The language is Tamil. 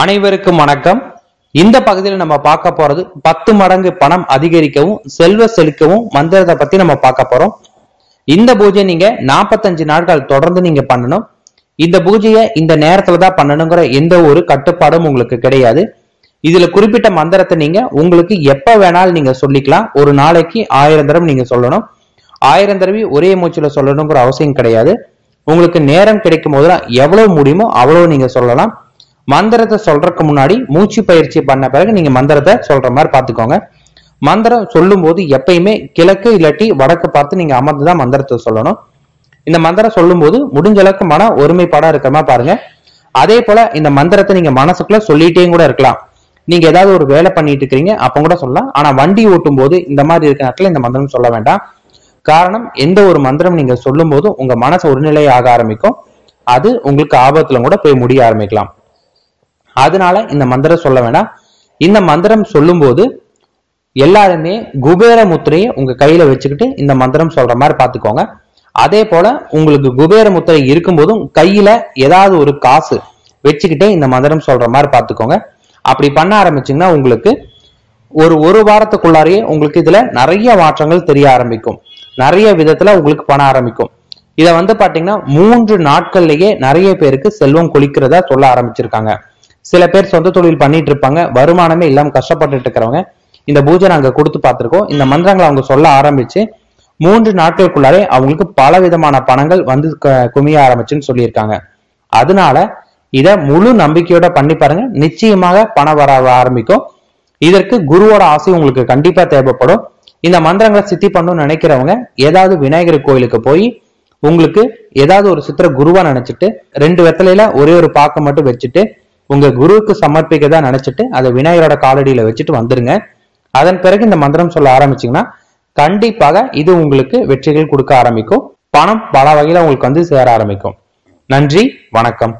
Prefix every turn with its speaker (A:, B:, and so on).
A: அனைவருக்கும் வணக்கம். இந்த பகுதியில் நம்ம பார்க்க போறது பத்து மடங்கு பணம் அதிகரிக்கவும் செல்வ செழிக்கவும் மந்திரத்தை பத்தி நம்ம பார்க்க போறோம். இந்த பூஜை நீங்க 45 நாட்கள் தொடர்ந்து நீங்க பண்ணணும். இந்த பூஜையை இந்த நேரத்துல தான் பண்ணணுங்கிற எந்த ஒரு கட்டுப்பாடும் உங்களுக்கு கிடையாது. இதுல குறிப்பிட்ட மந்திரத்தை நீங்க உங்களுக்கு எப்ப வேணாலும் நீங்க சொல்லிக்கலாம். ஒரு நாளைக்கு ஆயிரம் தடவை நீங்க சொல்லணும். ஆயிரம் தடவை ஒரே மூச்சுல சொல்லணுங்கிற அவசியம் கிடையாது. உங்களுக்கு நேரம் கிடைக்கும் போதெல்லாம் எவ்வளவு முடியுமோ அவ்வளவு நீங்க சொல்லலாம். மந்திரத்தை சொல்றதுக்கு முன்னாடி மூச்சு பயிற்சி பண்ண பிறகு நீங்க மந்திரத்தை சொல்ற மாதிரி பாத்துக்கோங்க மந்திரம் சொல்லும் போது எப்பயுமே கிழக்கு இல்லாட்டி வடக்கு பார்த்து நீங்க அமர்ந்து தான் மந்திரத்தை சொல்லணும். இந்த மந்திரம் சொல்லும்போது முடிஞ்ச அளவுக்கு மன ஒருமைப்பாடா இருக்கிற மாதிரி பாருங்க. அதே போல இந்த மந்திரத்தை நீங்க மனசுக்குள்ள சொல்லிட்டே கூட இருக்கலாம். நீங்க ஏதாவது ஒரு வேலை பண்ணிட்டு இருக்கிறீங்க அப்ப கூட சொல்லலாம். ஆனா வண்டி ஓட்டும் போது இந்த மாதிரி இருக்க நேரத்துல இந்த மந்திரம் சொல்ல வேண்டாம். காரணம் எந்த ஒரு மந்திரம் நீங்க சொல்லும் போது உங்க மனசு ஒருநிலை ஆக ஆரம்பிக்கும். அது உங்களுக்கு ஆபத்துல கூட போய் முடிய ஆரம்பிக்கலாம். அதனால இந்த மந்திரம் சொல்ல வேணாம். இந்த மந்திரம் சொல்லும்போது எல்லாருமே குபேர முத்திரையை உங்க கையில வச்சுக்கிட்டு இந்த மந்திரம் சொல்ற மாதிரி பாத்துக்கோங்க அதே போல உங்களுக்கு குபேர முத்திரை இருக்கும்போதும் கையில ஏதாவது ஒரு காசு வச்சுக்கிட்டே இந்த மந்திரம் சொல்ற மாதிரி பாத்துக்கோங்க அப்படி பண்ண ஆரம்பிச்சீங்கன்னா உங்களுக்கு ஒரு ஒரு வாரத்துக்குள்ளாரையே உங்களுக்கு இதுல நிறைய மாற்றங்கள் தெரிய ஆரம்பிக்கும். நிறைய விதத்துல உங்களுக்கு பண்ண ஆரம்பிக்கும். இதை வந்து பாத்தீங்கன்னா மூன்று நாட்கள்லயே நிறைய பேருக்கு செல்வம் கொளிக்கிறதா சொல்ல ஆரம்பிச்சிருக்காங்க. சில பேர் சொந்த தொழில் பண்ணிட்டு இருப்பாங்க. வருமானமே இல்லாம கஷ்டப்பட்டுட்டு இருக்கிறவங்க. இந்த பூஜை நாங்க கொடுத்து பார்த்திருக்கோம். இந்த மந்திரங்களை அவங்க சொல்ல ஆரம்பிச்சு மூன்று நாட்களுக்குள்ளாரே அவங்களுக்கு பல விதமான பணங்கள் வந்து குமிய ஆரம்பிச்சுன்னு சொல்லியிருக்காங்க. அதனால இத முழு நம்பிக்கையோட பண்ணி பாருங்க. நிச்சயமாக பணம் வர ஆரம்பிக்கும். இதற்கு குருவோட ஆசை உங்களுக்கு கண்டிப்பா தேவைப்படும். இந்த மந்திரங்களை சித்தி பண்ணணும்னு நினைக்கிறவங்க ஏதாவது விநாயகர் கோயிலுக்கு போய் உங்களுக்கு ஏதாவது ஒரு சித்திர குருவா நினைச்சிட்டு ரெண்டு வெத்தலையில ஒரே ஒரு பாக்கம் மட்டும் வச்சுட்டு உங்க குருவுக்கு சமர்ப்பிக்கதா நினைச்சிட்டு அதை விநாயகரோட காலடியில வச்சுட்டு வந்துருங்க. அதன் பிறகு இந்த மந்திரம் சொல்ல ஆரம்பிச்சீங்கன்னா கண்டிப்பாக இது உங்களுக்கு வெற்றிகள் கொடுக்க ஆரம்பிக்கும். பணம் பல வகையில உங்களுக்கு வந்து சேர ஆரம்பிக்கும். நன்றி வணக்கம்.